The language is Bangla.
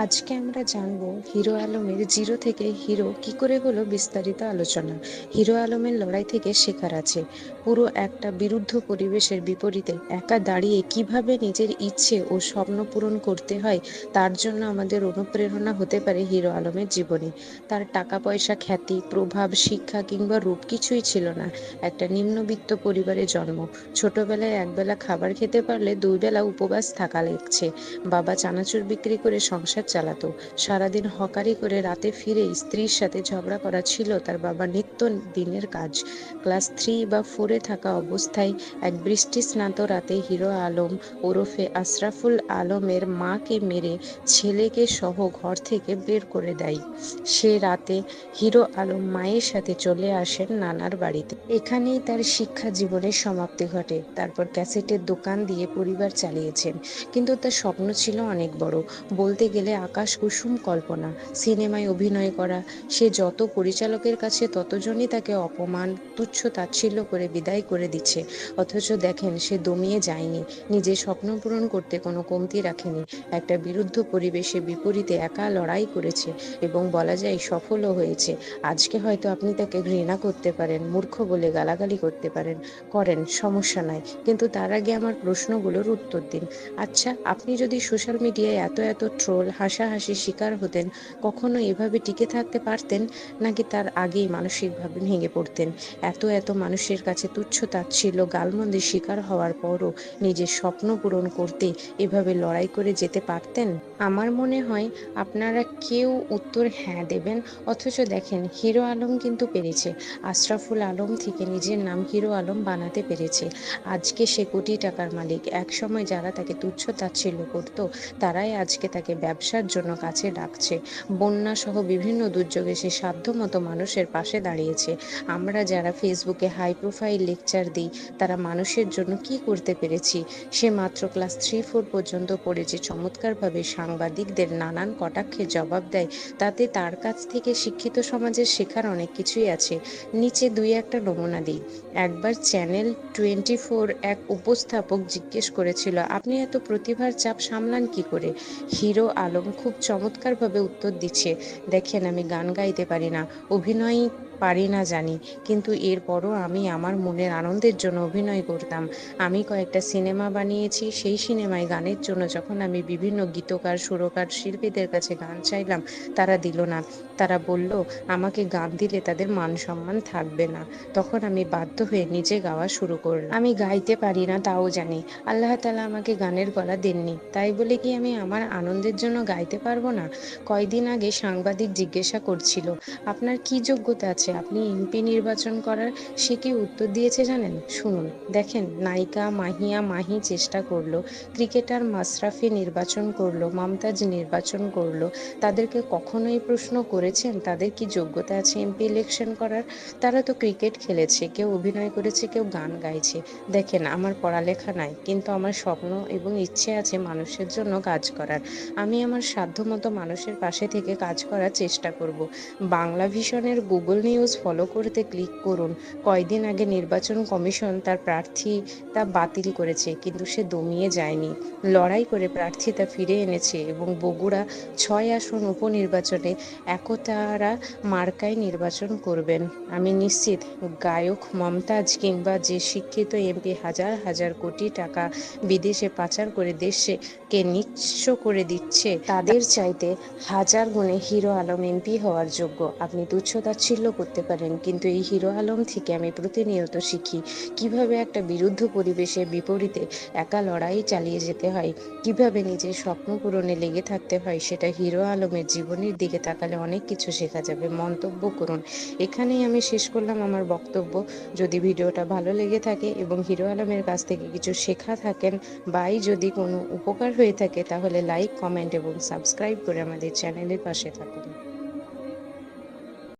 আজকে আমরা জানব হিরো আলমের জিরো থেকে হিরো কি করে হলো বিস্তারিত আলোচনা। হিরো আলমের লড়াই থেকে শেখার আছে। পুরো একটা বিরুদ্ধ পরিবেশের বিপরীতে একা দাঁড়িয়ে কীভাবে নিজের ইচ্ছে ও স্বপ্ন পূরণ করতে হয়, তার জন্য আমাদের অনুপ্রেরণা হতে পারে হিরো আলমের জীবনে। তার টাকা পয়সা খ্যাতি, প্রভাব, শিক্ষা কিংবা রূপ কিছুই ছিল না। একটা নিম্নবিত্ত পরিবারে জন্ম। ছোটবেলায় একবেলা খাবার খেতে পারলে দুই বেলা উপবাস থাকা লাগছে। বাবা চানাচুর বিক্রি করে সংসার চালাতো। সারাদিন হকারি করে রাতে ফিরে স্ত্রীর সাথে ঝগড়া করা ছিল তার বাবা নিত্য দিনের কাজ। ক্লাস থ্রি বা ফোরে থাকা অবস্থায় এক বৃষ্টি স্নাত রাতে হিরো আলম ওরফে আশরাফুল আলমের মাকে মেরে ছেলেকে সহ ঘর থেকে বের করে দেয়। সে রাতে হিরো আলম মায়ের সাথে চলে আসেন নানার বাড়িতে। এখানেই তার শিক্ষা জীবনের সমাপ্তি ঘটে। তারপর ক্যাসেটের দোকান দিয়ে পরিবার চালিয়েছেন। কিন্তু তার স্বপ্ন ছিল অনেক বড়। বলতে গেলে আকাশ কুসুম কল্পনা, সিনেমায় অভিনয় করা, সে যত পরিচালকের কাছে ততজনই তাকে অপমান, তুচ্ছ তাচ্ছিল্য করে বিদায় করে দিচ্ছে। অথচ দেখেন, সে দমিয়ে যায়নি, নিজের স্বপ্ন পূরণ করতে কোনো কমতি রাখেনি, একটা বিরুদ্ধ পরিবেশে বিপরীতে একা লড়াই করেছে এবং বলা যায় সফলও হয়েছে। আজকে হয়তো আপনি তাকে ঘৃণা করতে পারেন, মূর্খ বলে গালাগালি করতে পারেন, করেন, সমস্যা নাই। কিন্তু তার আগে আমার প্রশ্নগুলোর উত্তর দিন। আচ্ছা আপনি যদি সোশ্যাল মিডিয়ায় এত এত ট্রোল হাসাহাসির শিকার হতেন, কখনো এভাবে টিকে থাকতে পারতেন নাকি তার আগেই মানসিকভাবে ভেঙে পড়তেন। এত এত মানুষের কাছে তুচ্ছ তাচ্ছিল্য, গালমন্দের শিকার হওয়ার পরও নিজের স্বপ্ন পূরণ করতে এভাবে লড়াই করে যেতে পারতেন? আমার মনে হয় আপনারা কেউ উত্তর হ্যাঁ দেবেন, অথচ দেখেন হিরো আলম কিন্তু পেরেছে। আশরাফুল আলম থেকে নিজের নাম হিরো আলম বানাতে পেরেছে। আজকে সে কোটি টাকার মালিক। একসময় যারা তাকে তুচ্ছ তাচ্ছিল্য করতো, তারাই আজকে তাকে ব্যবসা চিকিৎসার জন্য কাছে ডাকছে। বন্যা সহ বিভিন্ন দুর্যোগে সে সাধ্যমতো মানুষের পাশে দাঁড়িয়েছে। আমরা যারা ফেসবুকে হাই প্রোফাইল লেকচার দিই, তারা মানুষের জন্য কি করতে পেরেছি? সে মাত্র ক্লাস থ্রি ফোর পর্যন্ত পড়েছে। চমৎকারভাবে সাংবাদিকদের নানান কটাক্ষে জবাব দেয়। তাতে তার কাছ থেকে শিক্ষিত সমাজের শেখার অনেক কিছুই আছে। নিচে দুই একটা নমুনা দিই। একবার চ্যানেল টোয়েন্টি ফোর এক উপস্থাপক জিজ্ঞেস করেছিল, আপনি এত প্রতিভার চাপ সামলান কি করে? হিরো আলো আলম খুব চমৎকারভাবে উত্তর দিচ্ছে। দেখেন আমি গান গাইতে পারি না। অভিনয় পারি না জানি। কিন্তু এরপরও আমি আমার মনের আনন্দের জন্য অভিনয় করতাম। আমি কয়েকটা সিনেমা বানিয়েছি, সেই সিনেমায় গানের জন্য যখন আমি বিভিন্ন গীতকার, সুরকার, শিল্পীদের কাছে গান চাইলাম, তারা দিল না। তারা বলল, আমাকে গান দিলে তাদের মান সম্মান থাকবে না। তখন আমি বাধ্য হয়ে নিজে গাওয়া শুরু করলাম। আমি গাইতে পারি না, তাও জানি। আল্লাহ তালা আমাকে গানের গলা দেননি। তাই বলে কি আমি আমার আনন্দের জন্য গাইতে পারব না? কয়দিন আগে সাংবাদিক জিজ্ঞাসা করছিল, আপনার কি যোগ্যতা আছে? আপনি এমপি নির্বাচন করার সে কি উত্তর দিয়েছে জানেন? শুনুন, দেখেন, নায়িকা মাহিয়া মাহি চেষ্টা করল, ক্রিকেটার মাসরাফি নির্বাচন করল, মমতাজ নির্বাচন করল, তাদেরকে কখনোই প্রশ্ন করেছেন, তাদের কি যোগ্যতা আছে এমপি ইলেকশন করার? তারা তো ক্রিকেট খেলেছে, কেউ অভিনয় করেছে, কেউ গান গাইছে। দেখেন, আমার পড়ালেখা নাই, কিন্তু আমার স্বপ্ন এবং ইচ্ছে আছে মানুষের জন্য কাজ করার। আমি আমার সাধ্যমতো মানুষের পাশে থেকে কাজ করার চেষ্টা করব। বাংলা ভিশনের গুগল নিউজ ফলো করতে ক্লিক করুন। কয়দিন আগে নির্বাচন কমিশন তার প্রার্থী তা বাতিল করেছে, কিন্তু সে দমিয়ে যায়নি। লড়াই করে প্রার্থী তা ফিরে এনেছে এবং বগুড়া ছয় আসন উপনির্বাচনে একতারা মার্কায় নির্বাচন করবেন। আমি নিশ্চিত গায়ক মমতাজ কিংবা যে শিক্ষিত এমপি হাজার হাজার কোটি টাকা বিদেশে পাচার করে দেশকে নিঃস্ব করে দিচ্ছে, তাদের চাইতে হাজার গুণে হিরো আলম এমপি হওয়ার যোগ্য। আপনি তুচ্ছ তাচ্ছিল্য করতে পারেন। কিন্তু এই হিরো আলম থেকে আমি প্রতিনিয়ত শিখি কীভাবে একটা বিরুদ্ধ পরিবেশের বিপরীতে একা লড়াই চালিয়ে যেতে হয়, কীভাবে নিজের স্বপ্ন পূরণে লেগে থাকতে হয়, সেটা হিরো আলমের জীবনের দিকে তাকালে অনেক কিছু শেখা যাবে। মন্তব্য করুন। এখানেই আমি শেষ করলাম আমার বক্তব্য। যদি ভিডিওটা ভালো লেগে থাকে এবং হিরো আলমের কাছ থেকে কিছু শেখা থাকেন বাই যদি কোনো উপকার হয়ে থাকে, তাহলে লাইক, কমেন্ট এবং সাবস্ক্রাইব করে আমাদের চ্যানেলের পাশে থাকুন।